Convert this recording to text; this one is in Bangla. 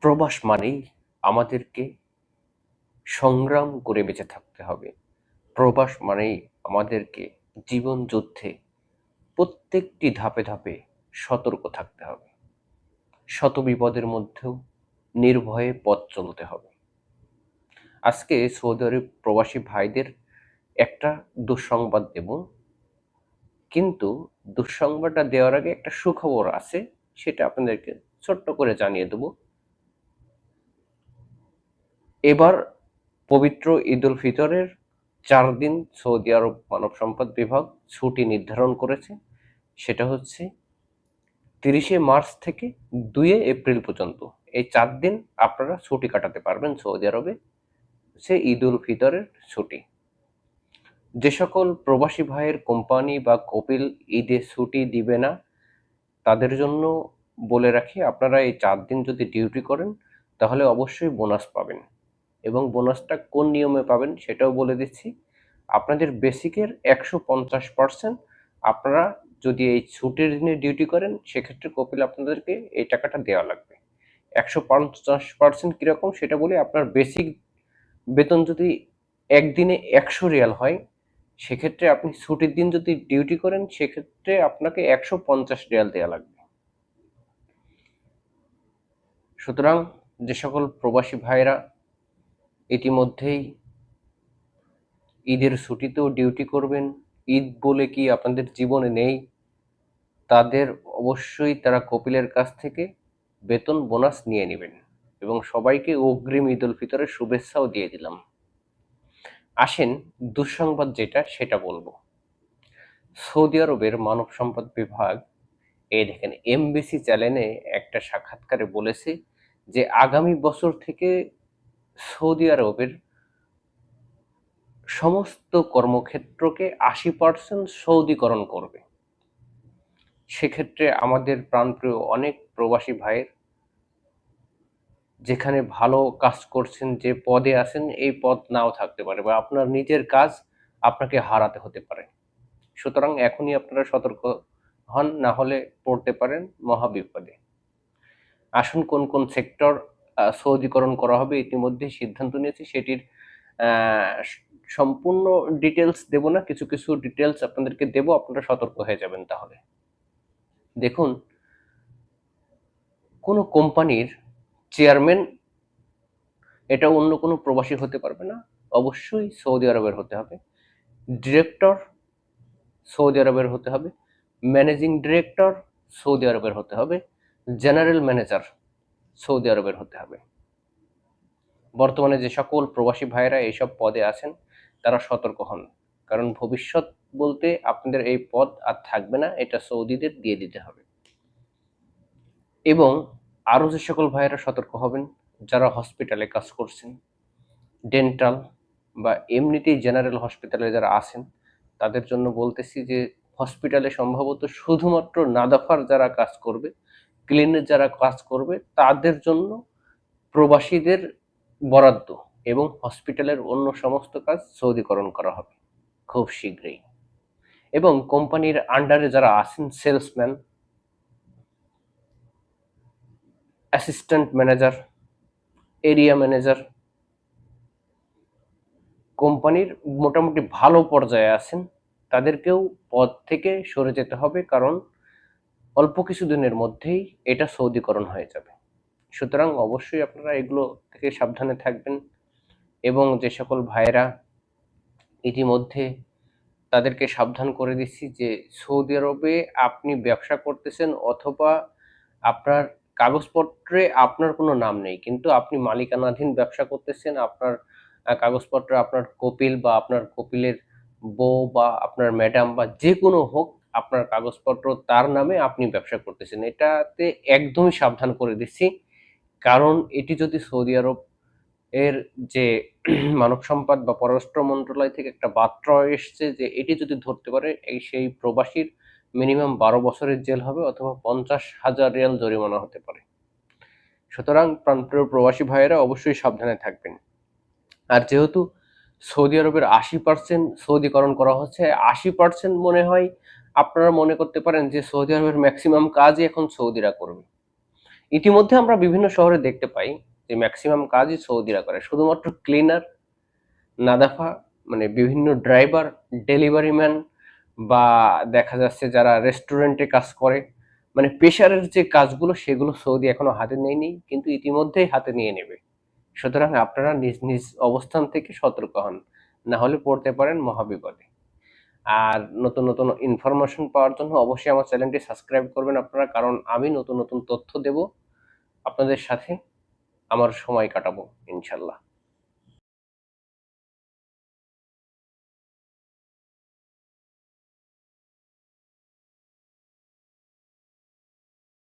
প্রবাস মানেই আমাদেরকে সংগ্রাম করে বেঁচে থাকতে হবে। প্রবাস মানেই আমাদেরকে জীবন যুদ্ধে প্রত্যেকটি ধাপে ধাপে সতর্ক থাকতে হবে। শত বিপদের মধ্যেও নির্ভয়ে পথ চলতে হবে। আজকে সৌদি আরব প্রবাসী ভাইদের একটা দুঃসংবাদ দেব। কিন্তু দুঃসংবাদটা দেওয়ার আগে একটা সুখবর আছে, সেটা আপনাদেরকে ছোট্ট করে জানিয়ে দেব। এবার পবিত্র ঈদ উল ফিতরের চার দিন সৌদি আরব মানব সম্পদ বিভাগ ছুটি নির্ধারণ করেছে। সেটা হচ্ছে তিরিশে মার্চ থেকে দুয়ে এপ্রিল পর্যন্ত। এই চার দিন আপনারা ছুটি কাটাতে পারবেন সৌদি আরবে। সে ঈদ উল ফিতরের ছুটি। যে সকল প্রবাসী ভাইয়ের কোম্পানি বা কপিল ঈদে ছুটি দিবে না, তাদের জন্য বলে রাখি, আপনারা এই চার দিন যদি ডিউটি করেন, তাহলে অবশ্যই বোনাস পাবেন। এবং বোনাসটা কোন নিয়মে পাবেন সেটাও বলে দিচ্ছি। আপনাদের বেসিকের একশো পঞ্চাশ পার্সেন্ট আপনারা যদি এই ছুটির দিনে ডিউটি করেন, সেক্ষেত্রে কপিল আপনাদেরকে এই টাকাটা দেওয়া লাগবে। একশো পঞ্চাশ পার্সেন্ট কীরকম সেটা বলে আপনার বেসিক বেতন যদি একদিনে একশো রিয়াল হয়, সেক্ষেত্রে আপনি ছুটির দিন যদি ডিউটি করেন, সেক্ষেত্রে আপনাকে একশো পঞ্চাশ রিয়াল দেওয়া লাগবে। সুতরাং যে সকল প্রবাসী ভাইরা ইতিমধ্যেই ঈদের ছুটিতেও ডিউটি করবেন। ঈদ বলে কি আপনাদের জীবনে নেই? তাদের অবশ্যই তারা কপিলের কাছ থেকে বেতন, বোনাস নিয়ে নেবেন এবং সবাইকে অগ্রিম ঈদ উল ফিতরের শুভেচ্ছাও দিয়ে দিলাম। আসেন, দুঃসংবাদ যেটা, সেটা বলব। সৌদি আরবের মানব সম্পদ বিভাগ, এই দেখেন এমবিসি চ্যানেলে একটা সাক্ষাৎকারে বলেছে যে, আগামী বছর থেকে সৌদি আরবের সমস্ত কর্মক্ষেত্রকে আশি পার্সেন্ট সৌদিকরণ করবে। সেক্ষেত্রে আমাদের প্রাণপ্রিয় অনেক প্রবাসী ভাইয়ের যেখানে ভালো কাজ করছেন, যে পদে আছেন, এই পদ নাও থাকতে পারে বা আপনার নিজের কাজ আপনাকে হারাতে হতে পারে। সুতরাং এখনই আপনারা সতর্ক হন, না হলে পড়তে পারেন মহাবিপদে। আসুন কোন কোন সেক্টর সৌদিকরণ করা হবে। ইতিমধ্যে সিদ্ধান্ত নিয়েছি। সেটির সম্পূর্ণ ডিটেলস দেব না। কিছু কিছু ডিটেলস আপনাদেরকে দেব। আপনারা সতর্ক হয়ে যাবেন তাহলে। দেখুন, কোনো কোম্পানির চেয়ারম্যান এটা অন্য কোনো প্রবাসী হতে পারবে না। অবশ্যই সৌদি আরবের হতে হবে। ডিরেক্টর সৌদি আরবের হতে হবে। ম্যানেজিং ডিরেক্টর সৌদি আরবের হতে হবে। জেনারেল ম্যানেজার সৌদি আরবের হতে হবে। বর্তমানে যে সকল প্রবাসী ভাইয়েরা এইসব পদে আছেন, তারা সতর্ক হন। কারণ ভবিষ্যৎ বলতে আপনাদের এই পদ আর থাকবে না, এটা সৌদিদের দিয়ে দিতে হবে। এবং আরও যে সকল ভাইয়েরা সতর্ক হবেন, যারা হসপিটালে কাজ করছেন, ডেন্টাল বা এমনিতেই জেনারেল হসপিটালে যারা আছেন, তাদের জন্য বলতেছি যে, হসপিটালে সম্ভবত শুধুমাত্র নাদাফার যারা কাজ করবে ক্লিনের যারা কাজ করবে, তাদের জন্য প্রবাসীদের বরাদ্দ এবং হসপিটালের অন্য সমস্ত কাজ সৌদিকরণ করা হবে খুব শীঘ্রই। এবং কোম্পানির আন্ডারে যারা আছেন, salesman, assistant manager, area manager, কোম্পানির মোটামুটি ভালো পর্যায়ে আছেন, তাদেরকেও পদ থেকে সরে যেতে হবে কারণ অল্প কিছু দিনের মধ্যেই এটা সৌদিকরণ হয়ে যাবে। সুতরাং অবশ্যই আপনারা এগুলো থেকে সাবধানে থাকবেন এবং যে সকল ভাইয়েরা ইতিমধ্যে তাদেরকে সাবধান করে দিচ্ছি যে সৌদি আরবে আপনি ব্যবসা করতেছেন অথবা আপনার কাগজপত্রে আপনার কোনো নাম নেই, কিন্তু আপনি মালিকানাধীন ব্যবসা করতেছেন, আপনার কাগজপত্র আপনার কপিল বা আপনার কপিলের বউ বা আপনার ম্যাডাম বা যে কোনো হোক আপনার কাগজপত্র তার নামে আপনি ব্যবসা করতেছেন। এটাতে একদমই সাবধান করে দিচ্ছি। কারণ এটি যদি সৌদি আরব এর যে মানব সম্পদ বা পররাষ্ট্র মন্ত্রণালয় থেকে একটা বার্তা এসছে যে এটি যদি ধরতে পারে, এই সেই প্রবাসীর মিনিমাম বারো বছরের জেল হবে অথবা পঞ্চাশ হাজার রিয়াল জরিমানা হতে পারে। সুতরাং প্রাণপ্রিয় প্রবাসী ভাইয়েরা অবশ্যই সাবধানে থাকবেন। আর যেহেতু সৌদি আরবের আশি পার্সেন্ট সৌদিকরণ করা হচ্ছে। আশি পার্সেন্ট মনে হয় আপনারা মনে করতে পারেন যে সৌদি আরবের ম্যাক্সিমাম কাজই এখন সৌদিরা করবে। ইতিমধ্যে আমরা বিভিন্ন শহরে দেখতে পাই যে ম্যাক্সিমাম কাজই সৌদিরা করে। শুধুমাত্র ক্লিনার নাদাফা মানে বিভিন্ন ড্রাইভার ডেলিভারি ম্যান বা দেখা যাচ্ছে যারা রেস্টুরেন্টে কাজ করে মানে পেশারের যে কাজগুলো সেগুলো সৌদি এখনও হাতে নেয়নি, কিন্তু ইতিমধ্যেই হাতে নিয়ে নেবে। সুতরাং আপনারা নিজ নিজ অবস্থান থেকে সতর্ক হন, না হলে পড়তে পারেন মহাবিপদে। আর নতুন নতুন ইনফরমেশন পাওয়ার জন্য অবশ্যই আমার চ্যানেলটি সাবস্ক্রাইব করবেন আপনারা, কারণ আমি নতুন নতুন তথ্য দেব, আপনাদের সাথে আমার সময় কাটাবো, ইনশাল্লাহ।